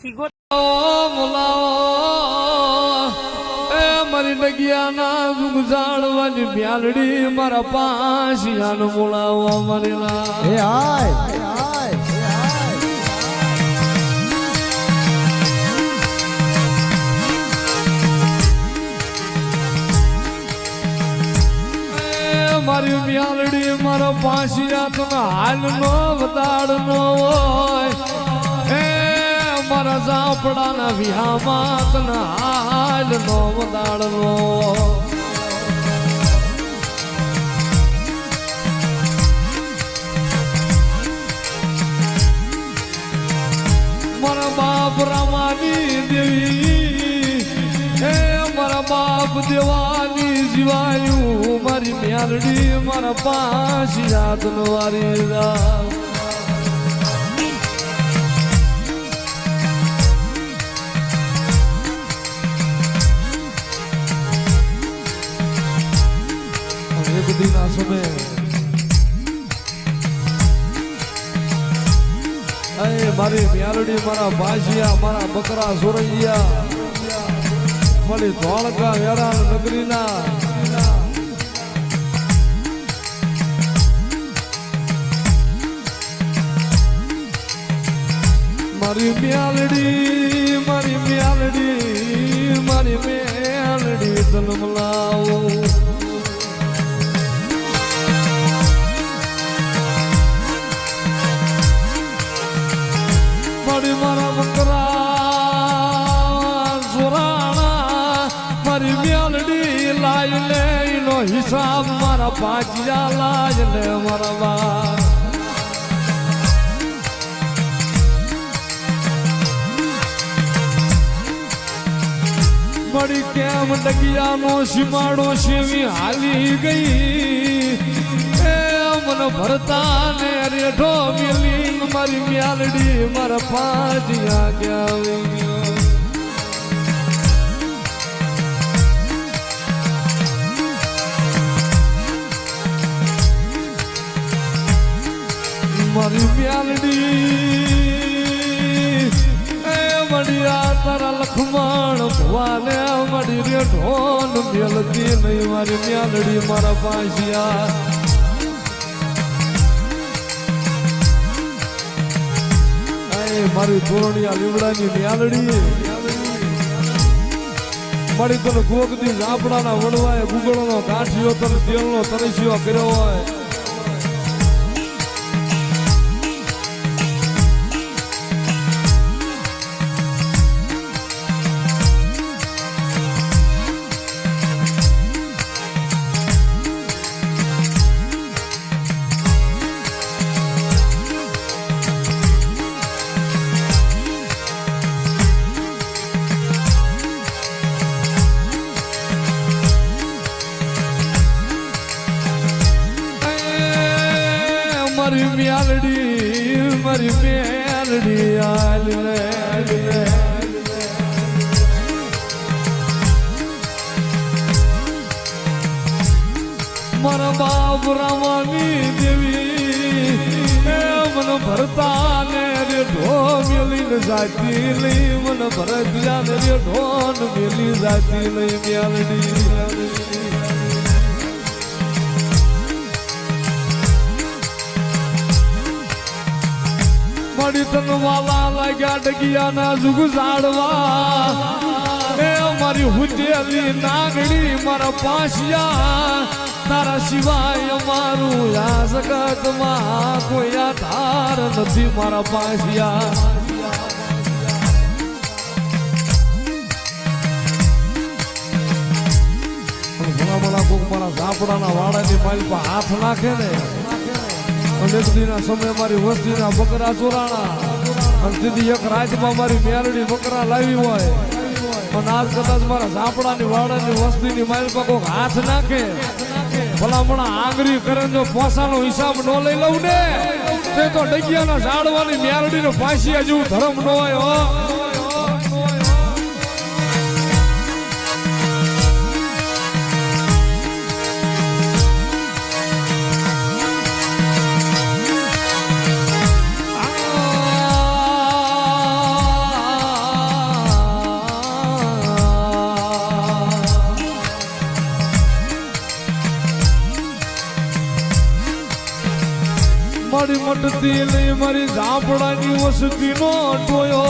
સીગો એ મારી ડગિયાના ગુગજાળવાની બ્યાલડી મારા પાસિયાનો બોલાવો મરેલા એ હાય એ હાય એ હાય એ મારી બ્યાલડી મારા પાસિયા તમે હાલ નો વતાડ નો હોય. ઝાપડાના વિહામાં તને હાલ નો નો મારા બાપ રામાની દેવી હે મારા બાપ દેવાની જીવાયું, મારી મ્યાલડી મારા પાંચ નો વારી દિના સમય અય મારી મ્યાલડી મારા બાજિયા મારા બકરા સોરૈયા મારી ધોળકા વેરાણ નગરીના મારી મ્યાલડી મારી મ્યાલડી મારી મ્યાલડી તન મલાવો મારી મારા બકરા સોરાણા મારી મેલડી લાય લે એનો હિસાબ મારા પાછિયા લાય લે મારા બા મળી કેમ ડગિયાનો સીમાડો સેવી હાલી ગઈ? મન ભરતા ને રેઠો મિલિંગ મારી મ્યાલડી મારા પાજિયા ગયા આવી મારી મ્યાલડી એ મડિયા તારા લખમણ ભવાને મળી રે ઢોન મેલતી નહીં, મારી મ્યાલડી મારા પાસિયા એ મારી ધોરણિયા લીવડાની મ્યાલડી મારી તને ગોગદી ઝાપડાના વડવાએ ગુગળનો કાઠિયો તને તેલનો તરસ્યો કર્યો હોય. ભરતા ને રે લઈ, મન ભરત ને રે ઢોન મેલી જાતી લઈ, મ્યાલડી. મળી તન વાલા લાગ્યા ડગિયાના જુગ ઝાડવા. એ મારી હુજેલી નાગડી મારા પાસિયા તારા સિવાય મારું આ જગતમાં કોઈ આધાર નથી મારા પાસિયા ભલા ભલા કોક મારા ઝાપડાના વાડાની માલ પર હાથ નાખે ને દીના સમય મારી વસ્તીના બકરા ચોરાણા. અને સીધી એક રાતમાં મારી મેરડી બકરા લાવી હોય. પણ આજ કદાચ મારા ઝાપડાની વાડાની વસ્તીની માલ પર કોક હાથ નાખે. ભલામણા આંગળી કરે જો પોસાનો હિસાબ ન લઈ તે તો ડગિયાના ઝાડવાની મેરડીનો પાસિયા જેવું ધર્મ ન હોય હો. મટતી લઈ મારી ઝાપડાની વસતીનો ટોયો.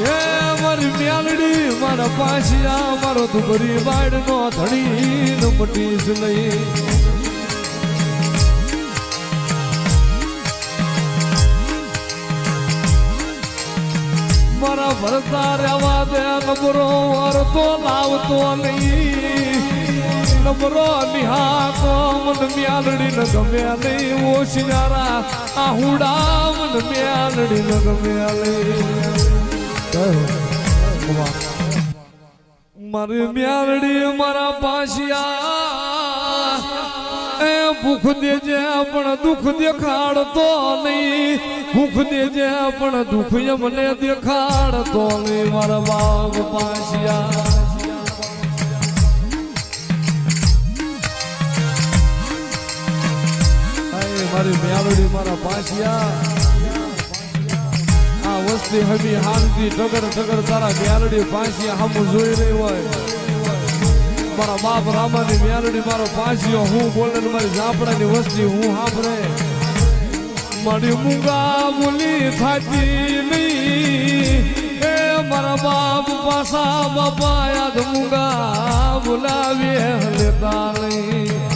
હે મારી મ્યાલડી, મારા પાછિયા, મારો દુબરી વાડનો ધણી મટીશ લઈ. મારા ભરતા રહેવા દે નબરો વારતો લાવતો નહીં. નબરો નિહાકો મન મ્યાલડી ન ગમ્યા નહીં ઓશિયારા આ હુડા મન મ્યાલડી ન ગમ્યા નહીં મારી મ્યાલડી મારા પાસિયા એ ભૂખ દેજે પણ દુઃખ દેખાડતો નહીં. ભૂખ દેજે પણ દુઃખ મને દેખાડતો નહીં, મારા બાપ પાછિયા. મારી મ્યાવડી મારા પાછિયા આ વસ્તી હમી હાંતી ટગર ટગર તારા મ્યાલડી પાછિયા હમ જોઈ રહી હોય. મારા બાપ રામાની મ્યાલડી મારો પાછિયો હું બોલે મારી ઝાપડાની વસ્તી, હું સાંભળે મારી મૂંગા મૂલી થાતી નહીં. એ મારા બાપ પાસા બાપા યાદ મૂંગા બોલાવીએ લેતા નહીં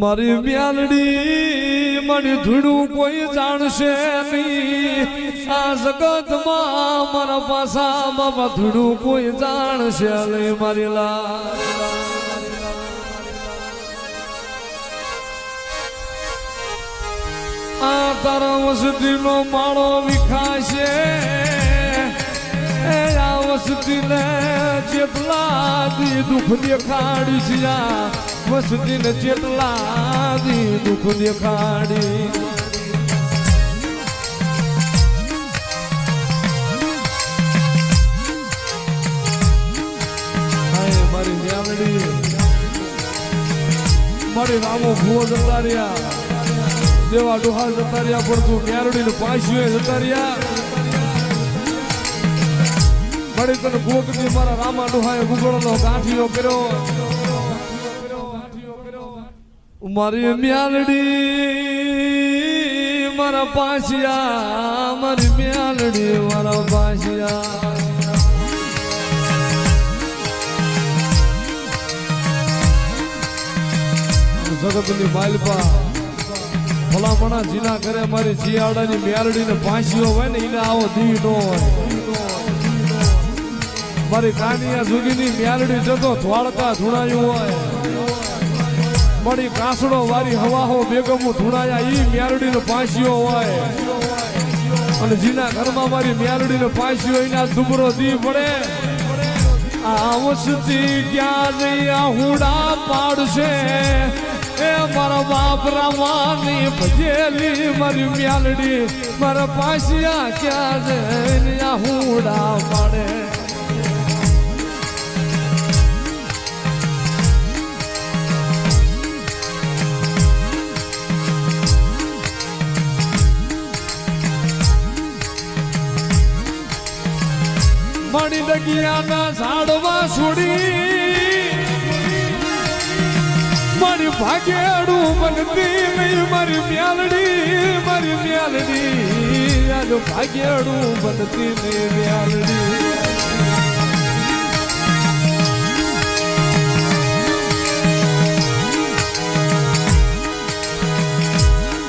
મારી મ્યાલડી મારી ધૂળું કોઈ જાણશે નહીં. આ જગતમાં મારા પાસા બાબા કોઈ જાણશે નહીં મારી લા આ તારા વસતીનો માળો વિખાશે. એ આ વસતીને જેટલા દી દુઃખ દેખાડી છે આ વસતીને જેટલા દી દુઃખ દેખાડી. મારી મારી રામો ભૂવો જતા રહ્યા. દેવા ડોહા જતા રહ્યા પણ તું મ્યાલડી ને પાછું જતા રહ્યા. મળી તને ગોગની મારા રામા ડોહાએ ગુગળનો ગાંઠિયો કર્યો. મારી મ્યાલડી મારા પાછિયા મારી મ્યાલડી મારા પાછિયા જગતની માલપા ભલામણા જીના કરે મારી જીયાડાની મ્યાલડીને પાંચીઓ હોય ને એને આવો દી નો હોય. મારી કાનિયા જુગીની મ્યાલડી જતો ધ્વાળકા ધૂણાયું હોય. મારી કાસડો વારી હવાહો બેગમો ધૂણાયા, ઈ મ્યાલડીનો પાસિયો હોય. અને જીના ઘરમાં મારી મ્યાલડીનો પાસીઓ એના દુબરો દી પડે આ વસતી ક્યાં જઈ આ પાડશે? એ મારા બાપ રામાની ભજેલી મારી મ્યાલડી મારા પાસિયા ક્યાં જઈને આ હુડા પાડે? મણી ડગિયાના ઝાડવા છોડી. મારી ભાગેડું બનતી નહીં, મારી મ્યાલડી મારી મ્યાલડી આજ ભાગેડું બનતી નહીં મ્યાલડી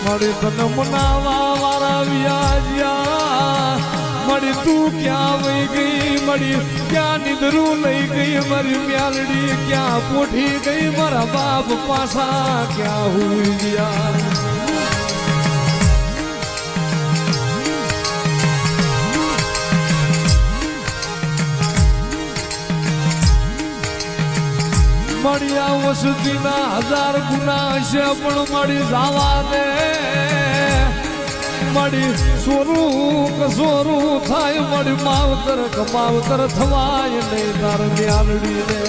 મારી તને મનાવા મળી તું ક્યાં વહી ગઈ? મળી ક્યાં નિદરું લઈ ગઈ? મારી મ્યાલડી ક્યાં પોઠી ગઈ? મારા બાપ પાસા ક્યાં હુઈ ગયા? મળ્યા વસુદીના હજાર ગુના છે, પણ મળી જવા દે. મળી સોરું સોરું થાય મળી માવતર, કમાવતર થવાય નહીં તાર ન્યાલડી રે.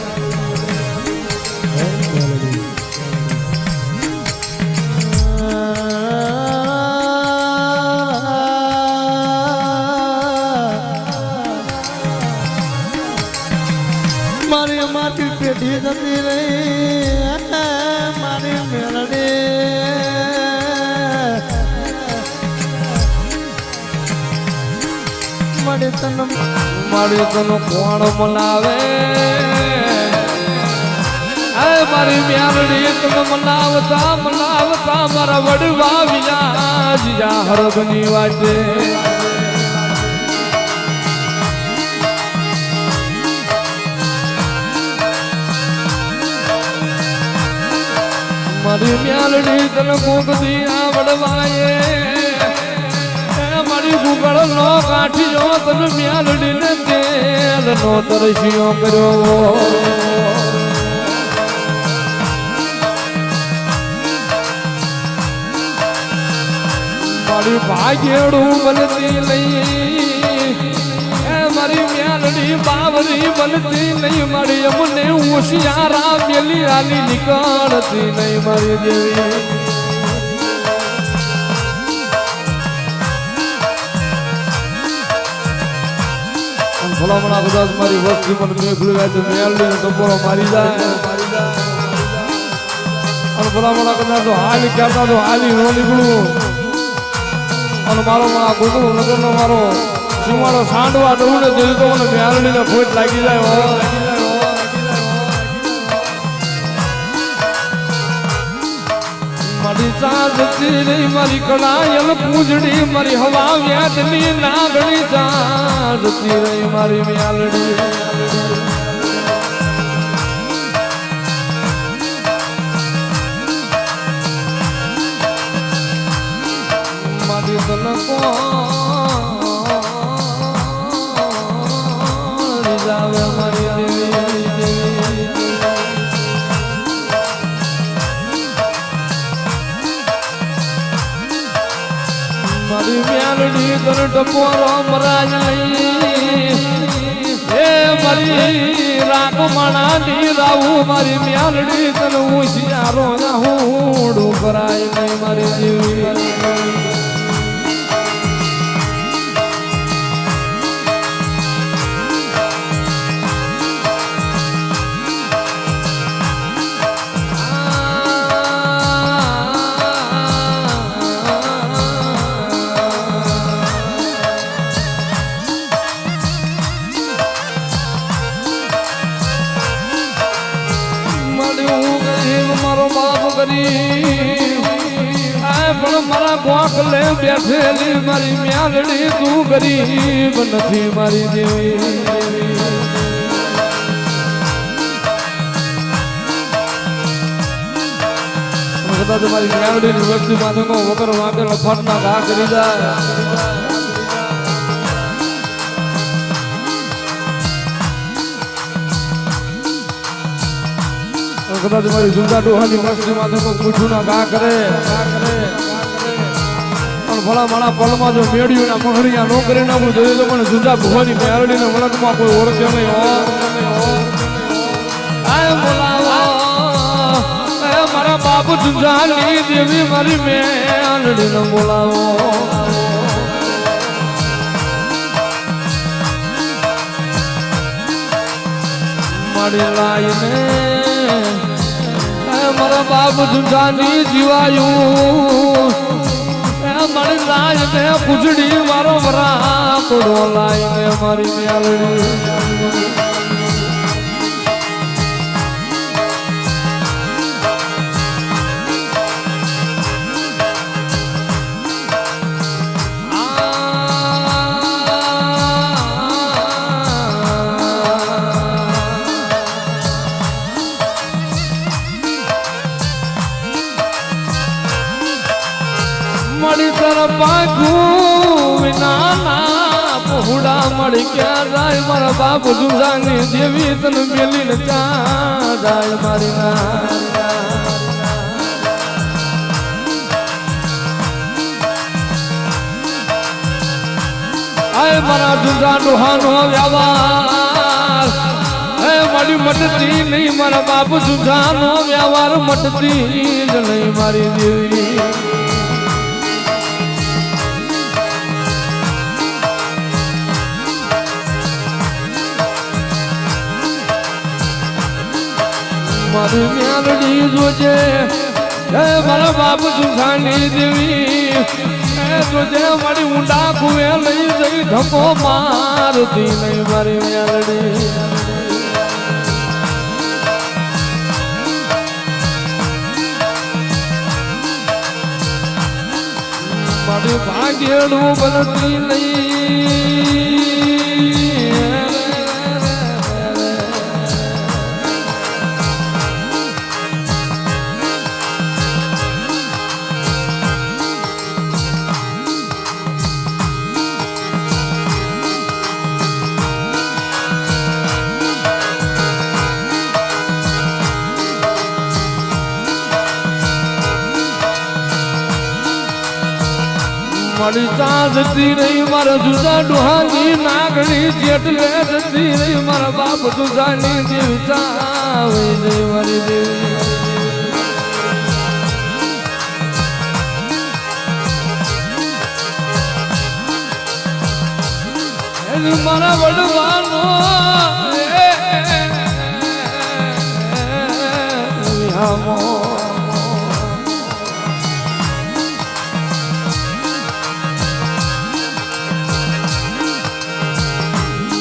મારી માટી પેઢી જતી રહી. તન મારી તનો કોણ મનાવે મારી મ્યારડી તને મનાવતા મનાવતા મારા વડવા વિના જીજા હરગની વાટે મારી મ્યાલડી તને કોક આવડવાએ એ મારી ગુગળ નો કાઠીયો તને મ્યાલડી ને તેલ નો તરસ્યો કર્યો. મારી ભાગ્યડું બનતી લઈ મારી નહીં. મારી અમને હોશિયારા મેલી આલી નીકળતી નહીં મારી દેવી. ભલામણા કદાચ મારી વસ્તી મને મેઘલું જાય તો મેળવીને ટપોરો મારી જાય. અને ભલામણા કદાચ તો હાલી કહેતા તો હાલી ન નીકળું. અને મારો આ ગોકળું નગરનો મારો સુમારો સાંડવા દઉં ને જોયું તો મને મેળવીને ખોટ લાગી જાય હો. મારી કળાયલ પૂજડી મારી હવા વ્યાજની નાગણી ચાંદતી રહી મારી વ્યાલડી મારી તલકો મારી મ્યાલડી તન ટપોરો મરાજ લઈ એ મારી રાખમણા ની રાવું મારી મ્યાલડી તન ઉશિયારો હું કરાય નહીં, મારી દેવી ગરીબ પણ મારા ગોખલે બેઠેલી મારી મ્યાલડી તું ગરીબ નથી મારી દેવી કદાચ મારી મ્યાલડીની વસ્તી માથે વગર વાંકે લફાટના ઘા કરી જાય. કદાચ મારી જુદા ડોહાની મસ્તી માં કોઈ પૂછું ના ગા કરે. પણ ભલા માણા પલમાં જો મેળ્યું ને મહણિયા નો ના હું જોઈએ તો પણ જુદા ભુવાની મેરડીને વળતમાં કોઈ ઓળખે નહીં, હો. મારા બાપુ જુજાની દેવી મારી મેરડીને બોલાવો. મારી લાઈને મારા બાપ જુજાની જીવાયું. એ રાજ ને પૂજડી મારો વરાપડો લાઈને મારી મેલડી. બાપ જુદાની દેવી તને મેલી ને જાય મારી ના આય મારા જુદા ડોહાનો વ્યવહાર. હે મારી મટતી નહીં, મારા બાપ જુદાનો વ્યવહાર મટતી જ નહીં મારી દેવી. મારી મેલડી જોજે હે મારા બાપ સુખાની દેવી. હે જોજે મારી ઊંડા કુએ લઈ જઈ ધક્કો મારતી નહીં મારી મેલડી. મારી ભાગ્યેડું બનતી લઈ મારી ચા જતી રહી, મારા જુદા ડોહાની નાગણી જેટલે જતી રહી, મારા બાપ જુદાની દેવી ચા વહી જઈ મારી મારા વડવાનો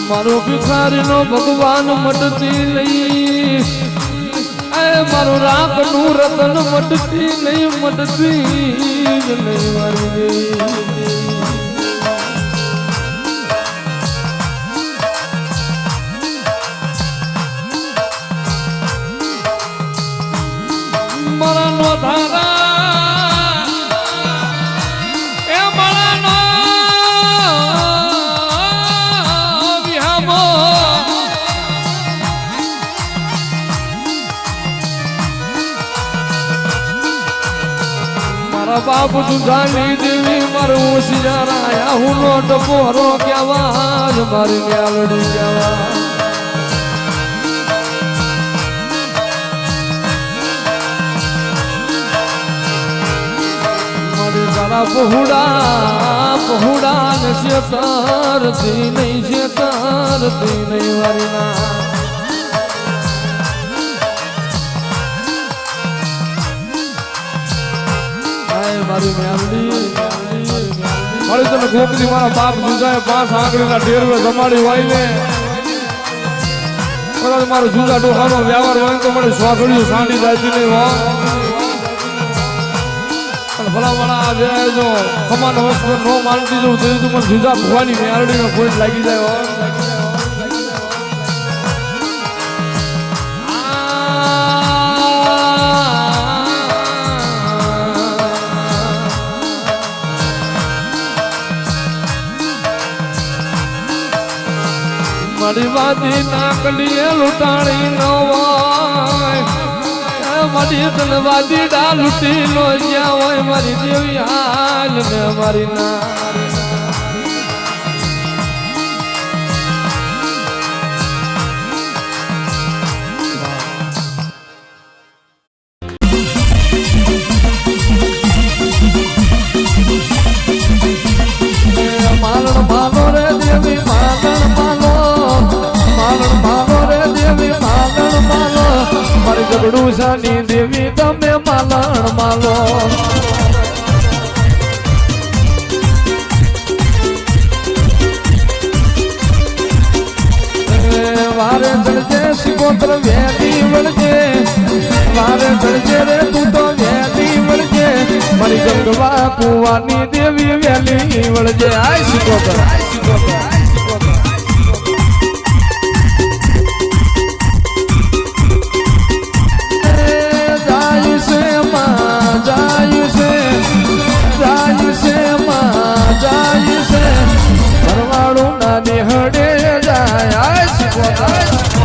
મારો ભિખારીનો ભગવાન મટતી નહીં. એ મારો રાખનું રતન મટતી નહીં, મટતી મારા નો ધારા બાપ દુધાની દેવી, મારું હોશિયાર આયા હું નો ટપોરો કહેવા મારી મ્યાલડી કહેવા મારે તારા પહોળા પહોળા ને શેતારતી નહીં શેતારતી નહીં વારી ના મારી મેલડી મારી તમે ગોકરી મારા બાપ જુજાએ પાંચ આંગળીના ઢેરવે જમાડી વાઈને. કદાચ મારો જુદા ડોહાનો વ્યવહાર હોય તો મને સ્વાગડ્યું સાંડી જાતી નહીં હો પણ ભલા ભલા આ જો સમાન વસ્તુ નો માનતી જવું તો તું, મને જુદા ભવાની મેરડીનો પોઈન્ટ લાગી જાય હો. વાદી નાકલીએ લૂંટાણી ન મારી તન ડા લૂંટી લો જ્યાં હોય મારી દેવી હાલ ને મારી ના ઝઘડું સાની દેવી તમે માલણ માલો. એ વારે ચડજે સિકોતર વેલી વળજે વારે ચડજે રે તું તો વેલી વળજે મારી ગંગવા કુવાની દેવી વેલી વળજે આય સિકોતર આય Sikotar ai, ai, se botar.